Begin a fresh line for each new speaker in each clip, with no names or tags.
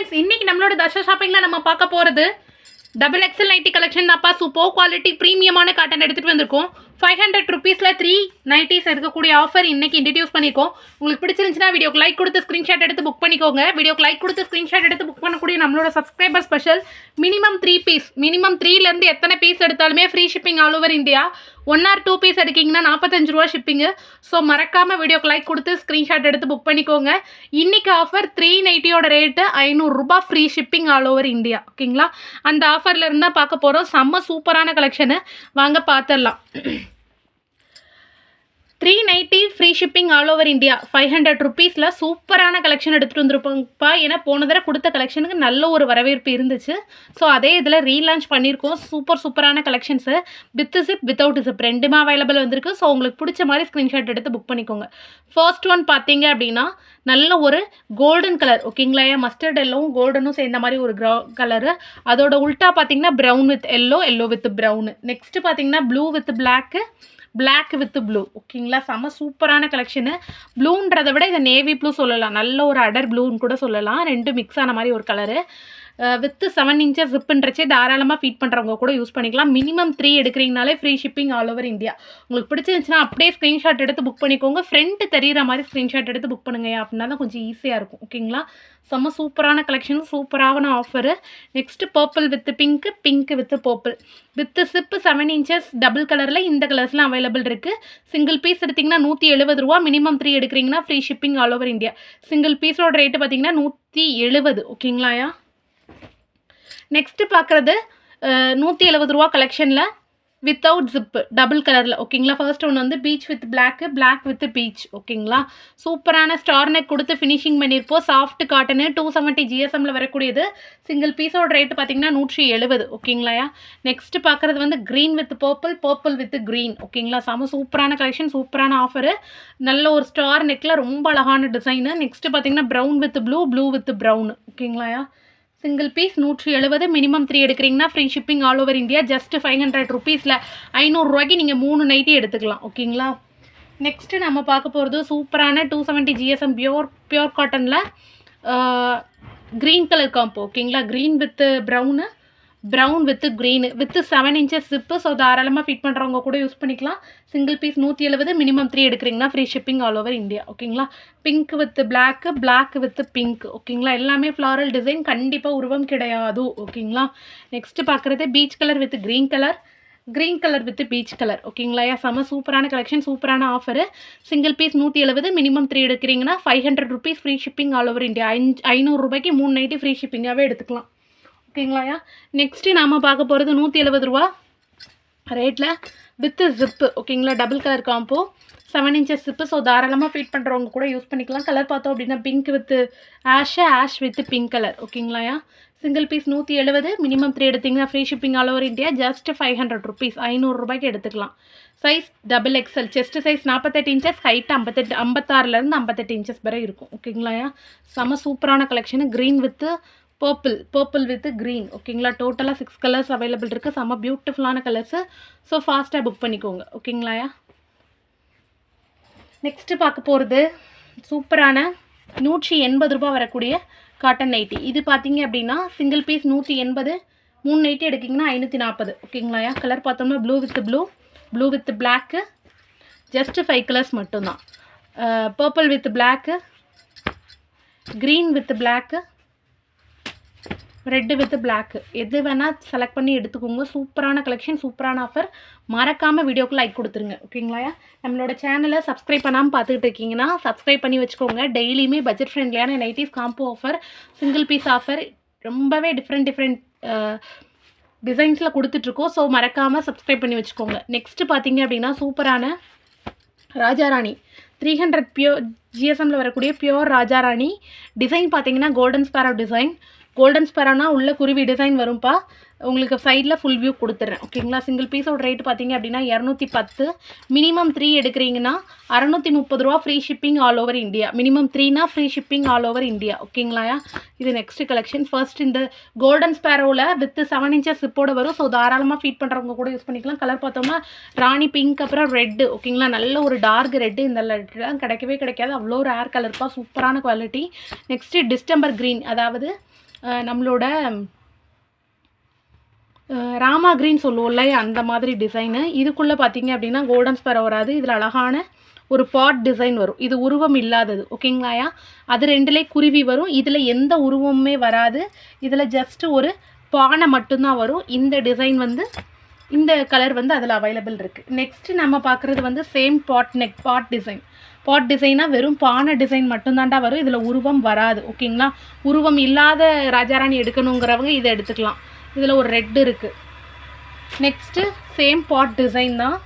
Friends இன்னைக்கு நம்மளோட தர்ஷா ஷாப்பிங்கில் நம்ம பார்க்க போகிறது டபுள் எக்ஸல் நைட்டி கலெக்ஷன் தான்ப்பா. சூப்பர் குவாலிட்டி ப்ரீமியமான காட்டன் எடுத்துகிட்டு வந்திருக்கோம். ஃபைவ் ஹண்ட்ரட் ருபீஸில் த்ரீ நைட்டிஸ் இருக்கக்கூடிய ஆஃபர் இன்னைக்கு இன்ட்ரடியூஸ் பண்ணியிருக்கோம் உங்களுக்கு பிடிச்சிருந்துச்சுன்னா வீடியோக்கு லைக் கொடுத்து ஸ்க்ரீன்ஷாட் எடுத்து புக் பண்ணிக்கோங்க. வீடியோக்கு லைக் கொடுத்து ஸ்க்ரீன்ஷாட் எடுத்து புக் பண்ணக்கூடிய நம்மளோட subscriber special minimum three piece minimum த்ரீலேருந்து எத்தனை பீஸ் எடுத்தாலுமே free shipping all over India one or two piece எடுக்கிங்கன்னா நாற்பத்தஞ்சு ரூபா ஷிப்பிங்கு ஸோ மறக்காமல் வீடியோக்கு லைக் கொடுத்து ஸ்க்ரீன்ஷாட் எடுத்து புக் பண்ணிக்கோங்க. இன்றைக்கி ஆஃபர் த்ரீ நைட்டியோட ரேட்டு ஐநூறுரூபா free shipping all over India ஓகேங்களா அந்த ஆஃபரில் இருந்தால் பார்க்க போகிறோம் செம்ம சூப்பரான கலெக்ஷனு வாங்க பார்த்துடலாம் three nighty free shipping all over India five hundred ருபீஸில் சூப்பரான கலெக்ஷன் எடுத்துகிட்டு வந்திருப்போங்கப்பா ஏன்னா போன தடவை கொடுத்த கலெக்ஷனுக்கு நல்ல ஒரு வரவேற்பு இருந்துச்சு. ஸோ அதே இதில் ரீலான்ச் பண்ணியிருக்கோம். சூப்பர் சூப்பரான collections with zip without zip ரெண்டுமே அவைலபிள் வந்திருக்கு. ஸோ உங்களுக்கு பிடிச்ச மாதிரி ஸ்க்ரீன்ஷாட் எடுத்து புக் பண்ணிக்கோங்க. ஃபர்ஸ்ட் ஒன் பார்த்தீங்க அப்படின்னா நல்ல ஒரு கோல்டன் கலர் ஓகேங்களா மஸ்டர்ட் எல்லோவும் கோல்டனும் சேர்ந்த மாதிரி ஒரு க்ரௌ கலரு அதோட உல்ட்டா பார்த்தீங்கன்னா brown with yellow yellow with brown next பார்த்தீங்கன்னா blue with black black with blue ஓகேங்களா செம்ம சூப்பரான கலெக்ஷனு ப்ளூன்றதை விட இதை நேவி ப்ளூ சொல்லலாம். நல்ல ஒரு அடர் ப்ளூன்னு கூட சொல்லலாம். ரெண்டு மிக்ஸ் ஆன மாதிரி ஒரு கலரு வித்து செவன் இன்ச்சஸ் ஜிப்புன்றச்சே தாராளமாக ஃபீட் பண்ணுறவங்க கூட யூஸ் பண்ணிக்கலாம். Minimum three எடுக்கிறீங்கனாலே free shipping all over India உங்களுக்கு பிடிச்சிருந்துச்சுன்னா அப்படியே ஸ்க்ரீன்ஷாட் எடுத்து புக் பண்ணிக்கோங்க. ஃப்ரண்ட் தெரியிற மாதிரி ஸ்க்ரீன்ஷாட் எடுத்து புக் பண்ணுங்க அப்படின்னா தான் கொஞ்சம் ஈஸியாக இருக்கும். ஓகேங்களா செம்ம சூப்பரான கலெக்ஷன் சூப்பரான offer next purple with pink pink with purple with zip seven inches double கலரில் இந்த கலர்ஸ்லாம் அவைலபிள் இருக்குது சிங்கிள் பீஸ் எடுத்திங்கன்னா நூற்றி எழுபது ரூபா. மினிமம் த்ரீ எடுக்கிறீங்கன்னா free shipping all over India single பீஸோட ரேட்டு பார்த்தீங்கன்னா நூற்றி எழுபது ஓகேங்களாயா நெக்ஸ்ட்டு பார்க்குறது நூற்றி எழுபது ரூபா கலெக்ஷனில் வித்தவுட் ஜிப்பு டபுள் கலரில் ஓகேங்களா ஃபர்ஸ்ட் ஒன்று வந்து peach with black black with peach ஓகேங்களா சூப்பரான ஸ்டார் நெக் கொடுத்து ஃபினிஷிங் பண்ணியிருப்போம் சாஃப்ட் காட்டனு டூ செவன்ட்டி ஜிஎஸ்எம்மில் வரக்கூடியது. சிங்கிள் பீஸோட ரேட்டு பார்த்தீங்கன்னா நூற்றி எழுபது. ஓகேங்களாயா நெக்ஸ்ட்டு பார்க்குறது வந்து green with purple purple with green ஓகேங்களா செம சூப்பரான கலெக்ஷன் சூப்பரான ஆஃபரு நல்ல ஒரு ஸ்டார் நெக்கில் ரொம்ப அழகான டிசைனு நெக்ஸ்ட்டு பார்த்தீங்கன்னா brown with blue blue with brown ஓகேங்களாயா single piece நூற்றி எழுபது மினிமம் த்ரீ எடுக்கிறீங்கன்னா free shipping all over India just five hundred ருபீஸில் ஐநூறுரூவாய்க்கு நீங்கள் மூணு நைட்டி எடுத்துக்கலாம். ஓகேங்களா நெக்ஸ்ட்டு நம்ம பார்க்க போகிறது சூப்பரான two seventy GSM pure pure காட்டனில் க்ரீன் கலர் காம்போ ஓகேங்களா green with brown brown with green with seven inches zip so தாராளமாக ஃபிட் பண்ணுறவங்க கூட யூஸ் பண்ணிக்கலாம். சிங்கிள் பீஸ் நூற்றி எழுபது மினிமம் த்ரீ எடுக்கிறீங்கன்னா free shipping all over India ஓகேங்களா pink with black black with pink ஓகேங்களா எல்லாமே ஃப்ளாரல் டிசைன் கண்டிப்பாக உருவம் கிடையாது ஓகேங்களா நெக்ஸ்ட்டு பார்க்குறது peach colour with green colour green colour with peach colour ஓகேங்களா செம்ம சூப்பரான கலெக்ஷன் சூப்பரான ஆஃபரு சிங்கிள் பீஸ் நூற்றி எழுபது மினிமம் த்ரீ எடுக்கிறீங்கன்னா five hundred rupees free shipping all over India ஐந்து ஐநூறுரூபாய்க்கு மூணு நைட்டி ஃப்ரீ ஷிப்பிங்காகவே எடுத்துக்கலாம். ஓகேங்களாயா? நெக்ஸ்ட்டு நாம் பார்க்க போகிறது நூற்றி எழுபது ரூபா ரேட்டில் வித்து ஜிப்பு ஓகேங்களா? Double colour combo seven inches zip so தாராளமாக ஃபீட் பண்ணுறவங்க கூட யூஸ் பண்ணிக்கலாம். கலர் பார்த்தோம் அப்படின்னா pink with ash ash with pink colour ஓகேங்களாயா? Single piece நூற்றி எழுபது மினிமம் த்ரீ எடுத்திங்கன்னா free shipping all over India just five hundred rupees ஐநூறுரூபாய்க்கு எடுத்துக்கலாம். Size double XL chest size நாற்பத்தெட்டு இன்ச்சஸ் ஹைட் ஐம்பத்தெட்டு ஐம்பத்தாறுலேருந்து ஐம்பத்தெட்டு இன்ச்சஸ் வரை இருக்கும். ஓகேங்களாயா? செம சூப்பரான collection green with purple purple with green ஓகேங்களா டோட்டலாக சிக்ஸ் கலர்ஸ் அவைலபிள் இருக்குது செம்ம பியூட்டிஃபுல்லான கலர்ஸு ஸோ ஃபாஸ்ட்டாக புக் பண்ணிக்கோங்க. ஓகேங்களாயா நெக்ஸ்ட்டு பார்க்க போகிறது சூப்பரான நூற்றி எண்பது ரூபா வரக்கூடிய காட்டன் நைட்டி இது பார்த்தீங்க அப்படின்னா சிங்கிள் பீஸ் நூற்றி எண்பது மூணு நைட்டி எடுக்கிங்கன்னா ஐநூற்றி நாற்பது. ஓகேங்களாயா கலர் பார்த்தோம்னா blue with blue blue with black just five colours மட்டும்தான். Purple with black green with black red with black எது வேணால் செலக்ட் பண்ணி எடுத்துக்கோங்க. சூப்பரான கலெக்ஷன் சூப்பரான ஆஃபர் மறக்காமல் வீடியோக்கு லைக் கொடுத்துருங்க. ஓகேங்களா நம்மளோட சேனலை சப்ஸ்கிரைப் பண்ணாமல் பார்த்துக்கிட்டு இருக்கீங்கன்னா சப்ஸ்கிரைப் பண்ணி வச்சுக்கோங்க. டெய்லியுமே budget ஃப்ரெண்ட்லியான nighties combo offer single piece offer ரொம்பவே டிஃப்ரெண்ட் டிஃப்ரெண்ட் டிசைன்ஸில் கொடுத்துட்ருக்கோம். ஸோ மறக்காமல் சப்ஸ்கிரைப் பண்ணி வச்சுக்கோங்க. நெக்ஸ்ட்டு பார்த்தீங்க அப்படின்னா சூப்பரான ராஜாராணி. த்ரீ ஹண்ட்ரட் பியோர் ஜிஎஸ்எம்மில் வரக்கூடிய பியோர் ராஜாராணி. டிசைன் பார்த்தீங்கன்னா கோல்டன் ஸ்பேரோ டிசைன் கோல்டன் ஸ்பெரானா உள்ள குருவி டிசைன் வரும்ப்பா உங்களுக்கு சைடில் ஃபுல் வியூ கொடுத்துட்றேன் ஓகேங்களா சிங்கிள் பீஸோட ரேட்டு பார்த்தீங்க அப்படின்னா இரநூத்தி பத்து. மினிமம் த்ரீ எடுக்கிறீங்கன்னா அறநூற்றி முப்பது ரூபா free shipping all over India minimum த்ரீனா free shipping all over India ஓகேங்களா இது நெக்ஸ்ட் கலெக்ஷன் ஃபர்ஸ்ட் இந்த கோல்டன் ஸ்பேரோவில் வித் செவன் இன்ச்சஸ் சிப்போட வரும். ஸோ தாராளமாக ஃபீட் பண்ணுறவங்க கூட யூஸ் பண்ணிக்கலாம். கலர் பார்த்தோம்னா ராணி பிங்க் அப்புறம் ரெட்டு ஓகேங்களா நல்ல ஒரு டார்க் ரெட்டு இந்த லெட்லாம் கிடைக்கவே கிடைக்காது. அவ்வளோ ஒரு ஏர் கலர்ப்பா சூப்பரான குவாலிட்டி நெக்ஸ்ட்டு டிஸ்டம்பர் க்ரீன் அதாவது நம்மளோட ராமா கிரீன் சொல்லுவோம்ல அந்த மாதிரி டிசைனு இதுக்குள்ளே பார்த்தீங்க அப்படின்னா கோல்டன் ஸ்பெரோ வராது. இதில் அழகான ஒரு பாட் டிசைன் வரும். இது உருவம் இல்லாதது ஓகேங்களாயா அது ரெண்டுலே குருவி வரும். இதில் எந்த உருவமுமே வராது. இதில் ஜஸ்ட் ஒரு பானை மட்டும்தான் வரும். இந்த டிசைன் வந்து இந்த கலர் வந்து அதில் அவைலபிள் இருக்குது நெக்ஸ்ட்டு நம்ம பார்க்குறது வந்து same pot neck pot design pot டிசைனாக வெறும் பானை டிசைன் மட்டும்தான்டா வரும். இதில் உருவம் வராது. ஓகேங்களா? உருவம் இல்லாத ராஜாராணி எடுக்கணுங்கிறவங்க இதை எடுத்துக்கலாம். இதில் ஒரு ரெட் இருக்குது நெக்ஸ்ட்டு சேம் பாட் டிசைன் தான்.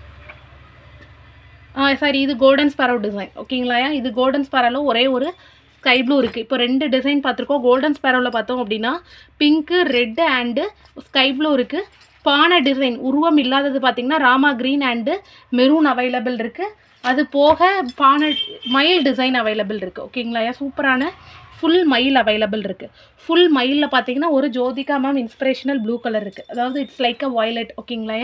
சாரி இது கோல்டன் ஸ்பாரோ டிசைன் ஓகேங்களா? இது கோல்டன் ஸ்பாரோவில் ஒரே ஒரு ஸ்கை ப்ளூ இருக்குது இப்போ ரெண்டு டிசைன் பார்த்துருக்கோம். கோல்டன் ஸ்பேரோவில் பார்த்தோம் அப்படின்னா pink red and sky blue இருக்குது பானை டிசைன் உருவம் இல்லாதது பார்த்திங்கன்னா Rama green and maroon available இருக்குது அது போக பானை மயில் டிசைன் அவைலபிள் இருக்குது ஓகேங்களா சூப்பரான ஃபுல் மயில் அவைலபிள் இருக்குது ஃபுல் மயிலில் பார்த்தீங்கன்னா ஒரு Jyothika ma'am inspirational blue colour இருக்குது அதாவது இட்ஸ் லைக் அ வயலட் ஓகேங்களா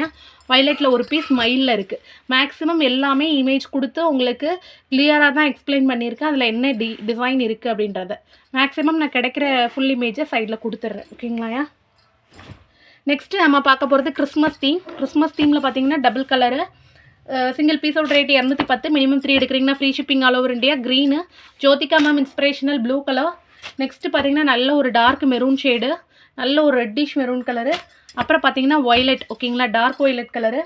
வயலட்டில் ஒரு பீஸ் மயிலில் இருக்குது மேக்ஸிமம் எல்லாமே இமேஜ் கொடுத்து உங்களுக்கு கிளியராக தான் எக்ஸ்பிளைன் பண்ணியிருக்கேன். அதில் என்ன டி டிசைன் இருக்குது அப்படின்றத. மேக்ஸிமம் நான் கிடைக்கிற ஃபுல் இமேஜை சைடில் கொடுத்துட்றேன் ஓகேங்களாயா நெக்ஸ்ட்டு நம்ம பார்க்க போகிறது கிறிஸ்மஸ் தீம் கிறிஸ்மஸ் தீமில் பார்த்தீங்கன்னா double colour single piece out rate இரநூத்தி பத்து மினிமம் த்ரீ எடுக்கிறீங்கன்னா free shipping all over India green Jyothika ma'am inspirational blue colour next பார்த்தீங்கன்னா நல்ல ஒரு டார்க் மெரூன் ஷேடு நல்ல ஒரு ரெட்டிஷ் மெரூன் கலரு அப்புறம் பார்த்தீங்கன்னா ஒய்லெட் ஓகேங்களா டார்க் ஒய்லெட் கலரு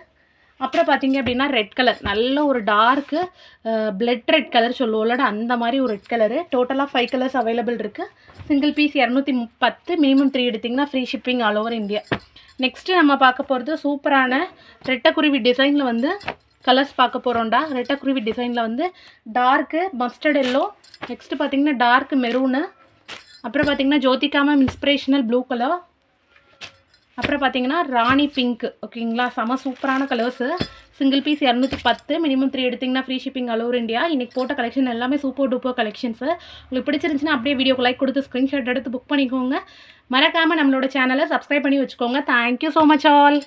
அப்புறம் பார்த்தீங்க அப்படின்னா ரெட் கலர் நல்ல ஒரு டார்க்கு பிளட் ரெட் கலர் சொல்லுவோம்ல அந்த மாதிரி ஒரு ரெட் கலரு டோட்டலாக ஃபைவ் கலர்ஸ் அவைலபிள் இருக்குது சிங்கிள் பீஸ் இரநூத்தி பத்து மினிமம் த்ரீ எடுத்திங்கன்னா free shipping all over India next நம்ம பார்க்க போகிறது சூப்பரான ரெட்டக்குருவி டிசைனில் வந்து கலர்ஸ் பார்க்க போகிறோம்டா ரெட்டைக்குருவி டிசைனில் வந்து டார்க்கு மஸ்டர்ட் எல்லோ நெக்ஸ்ட்டு பார்த்தீங்கன்னா டார்க் மெரூனு அப்புறம் பார்த்தீங்கன்னா ஜோதிகாமம் இன்ஸ்பிரேஷனல் ப்ளூ கலர் அப்புறம் பார்த்தீங்கன்னா ராணி பிங்க் ஓகேங்களா செம சூப்பரான கலர்ஸு சிங்கிள் பீஸ் இரநூத்தி பத்து மினிமம் த்ரீ எடுத்திங்கன்னா free shipping all over India இன்றைக்கி போட்ட கலெக்ஷன் எல்லாமே சூப்பர் டூப்பர் கலெக்ஷன்ஸு உங்களுக்கு பிடிச்சிருந்துச்சுன்னா அப்படியே வீடியோக்கு லைக் கொடுத்து ஸ்க்ரீன்ஷாட் எடுத்து புக் பண்ணிக்கோங்க. மறக்காமல் நம்மளோட சேனலை சப்ஸ்கிரைப் பண்ணி வச்சுக்கோங்க. Thank you so much all